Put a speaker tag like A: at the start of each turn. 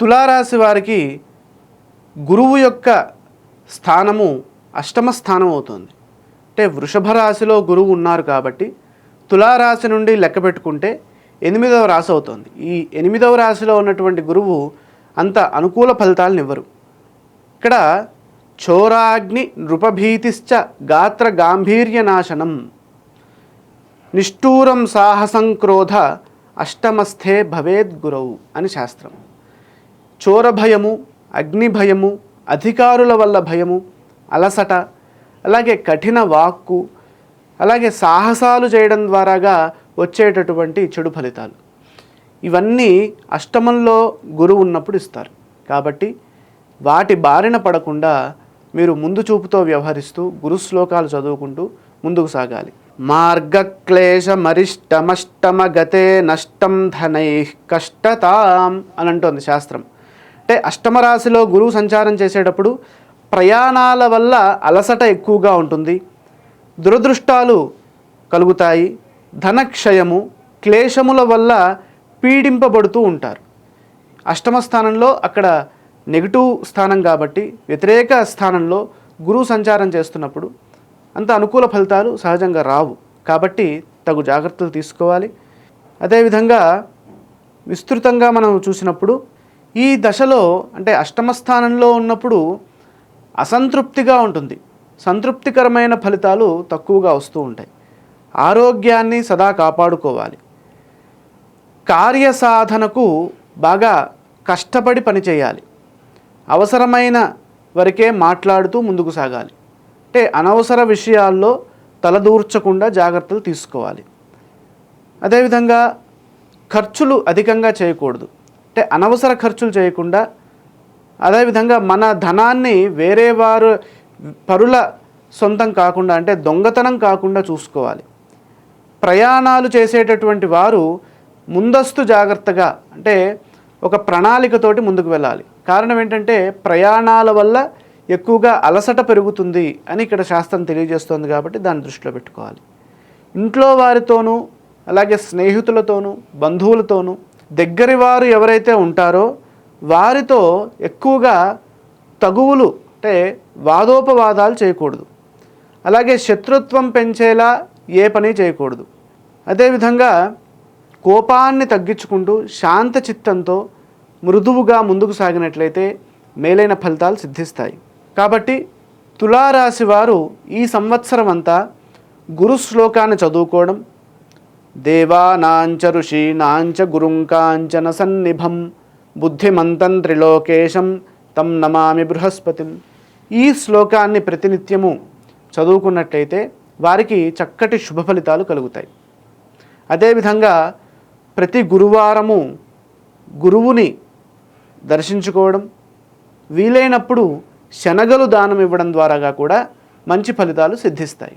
A: తులారాశి వారికి గురువు యొక్క స్థానము అష్టమ స్థానం అవుతుంది. అంటే వృషభ రాశిలో గురువు ఉన్నారు కాబట్టి తులారాశి నుండి లెక్క పెట్టుకుంటే ఎనిమిదవ రాశి అవుతుంది. ఈ ఎనిమిదవ రాశిలో ఉన్నటువంటి గురువు అంత అనుకూల ఫలితాలను ఇవ్వరు. ఇక్కడ చోరాగ్ని నృపభీతిశ్చ గాత్ర గాంభీర్య నాశనం. నిష్ఠూరం సాహసం క్రోధ అష్టమస్థే భవేద్ గురవు అని శాస్త్రం. చోర భయము అగ్ని భయము అధికారుల వల్ల భయము అలసట అలాగే కఠిన వాక్కు అలాగే సాహసాలు చేయడం ద్వారాగా వచ్చేటటువంటి చెడు ఫలితాలు. ఇవన్నీ అష్టమంలో గురువు ఉన్నప్పుడు ఇస్తారు. కాబట్టి వాటి బారిన పడకుండా మీరు ముందు చూపుతో వ్యవహరిస్తూ గురు శ్లోకాలు చదువుకుంటూ ముందుకు సాగాలి. మార్గక్లేశ మరిష్టమష్టమ గతే నష్టం ధనై కష్టతాం అని అంటోంది శాస్త్రం. అంటే అష్టమ రాశిలో గురువు సంచారం చేసేటప్పుడు ప్రయాణాల వల్ల అలసట ఎక్కువగా ఉంటుంది. దురదృష్టాలు కలుగుతాయి. ధనక్షయము క్లేశముల వల్ల పీడింపబడుతూ ఉంటారు. అష్టమ స్థానంలో అక్కడ నెగిటివ్ స్థానం కాబట్టి వ్యతిరేక స్థానంలో గురువు సంచారం చేస్తున్నప్పుడు అంత అనుకూల ఫలితాలు సహజంగా రావు. కాబట్టి తగు జాగ్రత్తలు తీసుకోవాలి. అదేవిధంగా విస్తృతంగా మనం చూసినప్పుడు ఈ దశలో అంటే అష్టమ స్థానంలో ఉన్నప్పుడు అసంతృప్తిగా ఉంటుంది. సంతృప్తికరమైన ఫలితాలు తక్కువగా వస్తూ ఉంటాయి. ఆరోగ్యాన్ని సదా కాపాడుకోవాలి. కార్యసాధనకు బాగా కష్టపడి పనిచేయాలి అవసరమైన వరకే మాట్లాడుతూ ముందుకు సాగాలి. అంటే అనవసర విషయాల్లో తలదూర్చకుండా జాగ్రత్తలు తీసుకోవాలి. అదేవిధంగా ఖర్చులు అధికంగా చేయకూడదు. అంటే అనవసర ఖర్చులు చేయకుండా అదేవిధంగా మన ధనాన్ని వేరే వారు పరుల సొంతం కాకుండా అంటే దొంగతనం కాకుండా చూసుకోవాలి. ప్రయాణాలు చేసేటటువంటి వారు ముందస్తు జాగ్రత్తగా అంటే ఒక ప్రణాళికతోటి ముందుకు వెళ్ళాలి. కారణం ఏంటంటే ప్రయాణాల వల్ల ఎక్కువగా అలసట పెరుగుతుంది అని ఇక్కడ శాస్త్రం తెలియజేస్తుంది కాబట్టి దాన్ని దృష్టిలో పెట్టుకోవాలి. ఇంట్లో వారితోనూ అలాగే స్నేహితులతోనూ బంధువులతోనూ దగ్గరి వారు ఎవరైతే ఉంటారో వారితో ఎక్కువగా తగువులు అంటే వాదోపవాదాలు చేయకూడదు. అలాగే శత్రుత్వం పెంచేలా ఏ పని చేయకూడదు. అదేవిధంగా కోపాన్ని తగ్గించుకుంటూ శాంత చిత్తంతో మృదువుగా ముందుకు సాగినట్లయితే మేలైన ఫలితాలు సిద్ధిస్తాయి. కాబట్టి తులారాశి వారు ఈ సంవత్సరం అంతా గురు శ్లోకాన్ని చదువుకోవడం దేవానాంచ ఋషీణాంచ గురుంకాంచన సన్నిభం బుద్ధిమంతం త్రిలోకేశం తం నమామి బృహస్పతిం. ఈ శ్లోకాన్ని ప్రతినిత్యము చదువుకున్నట్లయితే వారికి చక్కటి శుభ ఫలితాలు కలుగుతాయి. అదేవిధంగా ప్రతి గురువారము గురువుని దర్శించుకోవడం వీలైనప్పుడు శనగలు దానం ఇవ్వడం ద్వారాగా కూడా మంచి ఫలితాలు సిద్ధిస్తాయి.